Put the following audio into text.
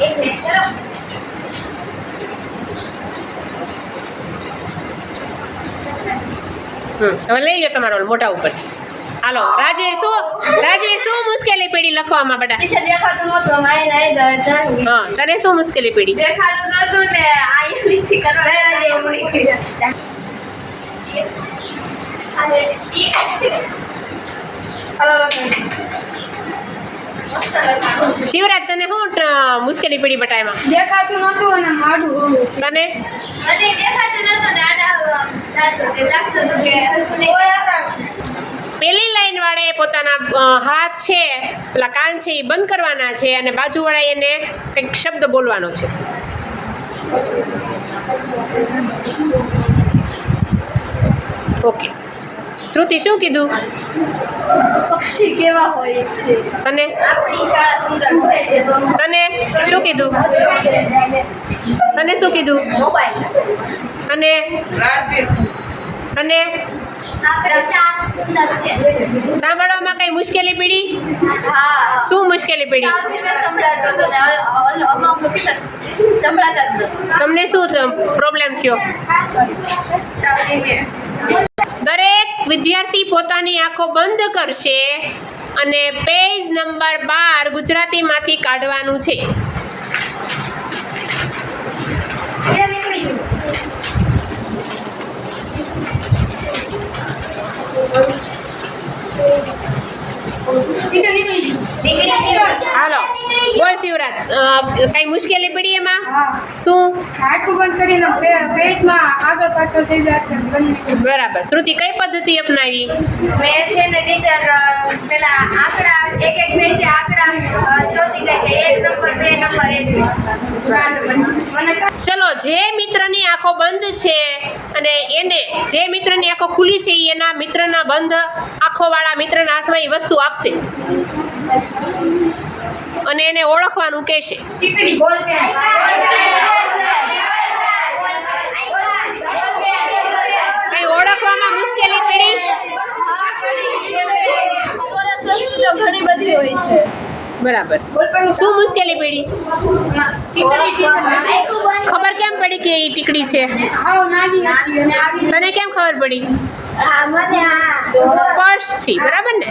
એક મિનિટ કરો હમ હવે લઈ લો તમારો મોટા ઉપર. હાલો રાજવીર શું? રાજવીર શું મુશ્કેલી પડી લખવામાં બેટા દેખાતું માય જાણવી હા તને શું મુશ્કેલી પડી? દેખાતું નતું ને આઈ લીટી કરવા અરે ઈ શિવરાજ તને શું મુશ્કેલી પડી બેટા એમાં દેખાતું નતું અને માડું તને અને? દેખાતું નતું આડા લાગતું હતું કે પેલી લાઈન વાળે પોતાના હાથ છે પેલા કાન છે એ બંધ કરવાના છે અને બાજુવાળા એને કંઈક શબ્દ બોલવાનો છે. ઓકે. શ્રુતિ શું કીધું? પક્ષી કેવા હોય છે? તને? આપણી શાળા સુંદર છે. તને શું કીધું? તને શું કીધું? મોબાઈલ સુંદર છે સાંભળવામાં કઈ મુશ્કેલી પડી? શું મુશ્કેલી પડી. તમને શું પ્રોબ્લેમ થયો? વિદ્યાર્થી પોતાની આંખો બંધ કરશે અને પેજ નંબર બાર ગુજરાતીમાંથી કાઢવાનું છે. Thank ગયું હાલો. બોલ શિવરાજ. કઈ મુશ્કેલી પડી એમાં? શું? હાથું બંધ કરીને પેજમાં આગળ પાછળ થઈ જાય બરાબર. શ્રુતિ કઈ પદ્ધતિ અપનાવી? મેં છે ને ટીચર પેલા આંકડા એક એક પેજે આંકડા અ, જોતી ગઈ કે એક નંબર બે નંબર એક મને ક- ચલો જે મિત્રની આંખો બંધ છે. અને એને જે મિત્રની આંખો ખુલી છે એના મિત્રના બંધ આંખોવાળા મિત્રના હાથમાં એ વસ્તુ આપશે. અને એને ઓળખવાનું કહેશે. ઓળખવામાં મુશ્કેલી પડી? ઘણી બધી હોય છે. બરાબર. શું મુશ્કેલી પડી? ખબર કેમ પડી કે એ ટીકડી છે? તને કેમ ખબર પડી? સ્પર્શથી, બરાબર ને?